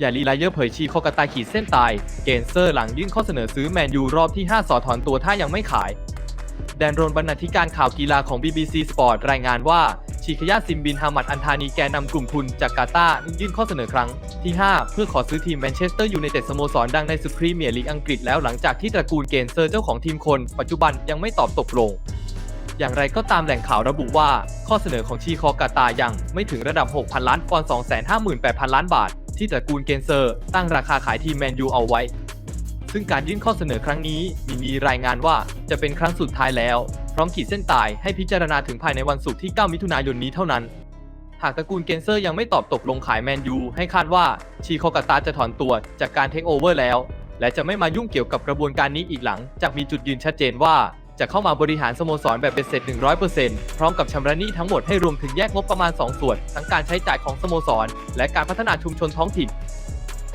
อย่าลีไลเยอร์เผยชีโคกาตาขีดเส้นตาย เกนเซอร์หลังยื่นข้อเสนอซื้อแมนยูรอบที่ 5 สอถอนตัวถ้ายังไม่ขาย แดนโรนบรรณาธิการข่าวกีฬาของ BBC Sport รายงานว่าชีคยาซิมบินฮามัดอันธานีแกนนำกลุ่มทุนจากกาตาร์ยื่นข้อเสนอครั้งที่ 5 เพื่อขอซื้อทีมแมนเชสเตอร์ยูไนเต็ดสโมสรดังในศึกพรีเมียร์ลีกอังกฤษแล้วหลังจากที่ตระกูลเกนเซอร์เจ้าของทีมคน ปัจจุบันยังไม่ตอบตกลง อย่างไรก็ตามแหล่งข่าวระบุว่า ข้อเสนอของชีคอกาตายังไม่ถึงระดับ 6,000 ล้านปอนด์258,000 ล้านบาท ที่ตระกูลเกนเซอร์ ตั้งราคาขายทีมแมนยูเอาไว้ ซึ่งการยื่นข้อเสนอครั้งนี้มีมีรายงานว่าจะเป็นครั้งสุดท้ายแล้ว พร้อมขีดเส้นตายให้พิจารณาถึงภายในวันศุกร์ที่ 9 มิถุนายนนี้เท่านั้น หากตระกูลเกนเซอร์ยังไม่ตอบตกลงขายแมนยูให้คาดว่าชีโคกาตาจะถอนตัวจากการเทคโอเวอร์แล้ว และจะไม่มายุ่งเกี่ยวกับกระบวนการนี้อีกหลัง จากมีจุดยืนชัดเจนว่า จะเข้ามาบริหารสโมสรแบบเป็นเสร็จ 100%พร้อมกับชำระหนี้ทั้งหมดให้รวมถึงแยกงบประมาณ 2 ส่วน ทั้งการใช้จ่ายของสโมสร และการพัฒนาชุมชนท้องถิ่น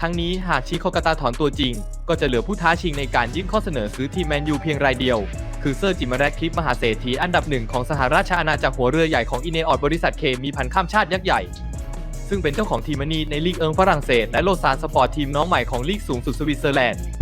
ทั้งนี้หากชิโคกาตาถอนตัวจริง ก็จะเหลือผู้ท้าชิงในการยื่นข้อเสนอซื้อทีมแมนยูเพียงรายเดียว คือเซอร์จิมาแรดคลิปมหาเศรษฐีอันดับหนึ่งของสหราชอาณาจักรหัวเรือใหญ่ของอินเนออดบริษัทเคมีพันข้ามชาติยักษ์ใหญ่ซึ่งเป็นเจ้าของทีมันนีในลีกเอิงฝรั่งเศสและโลซานสปอร์ตทีมน้องใหม่ของลีกสูงสุดสวิตเซอร์แลนด์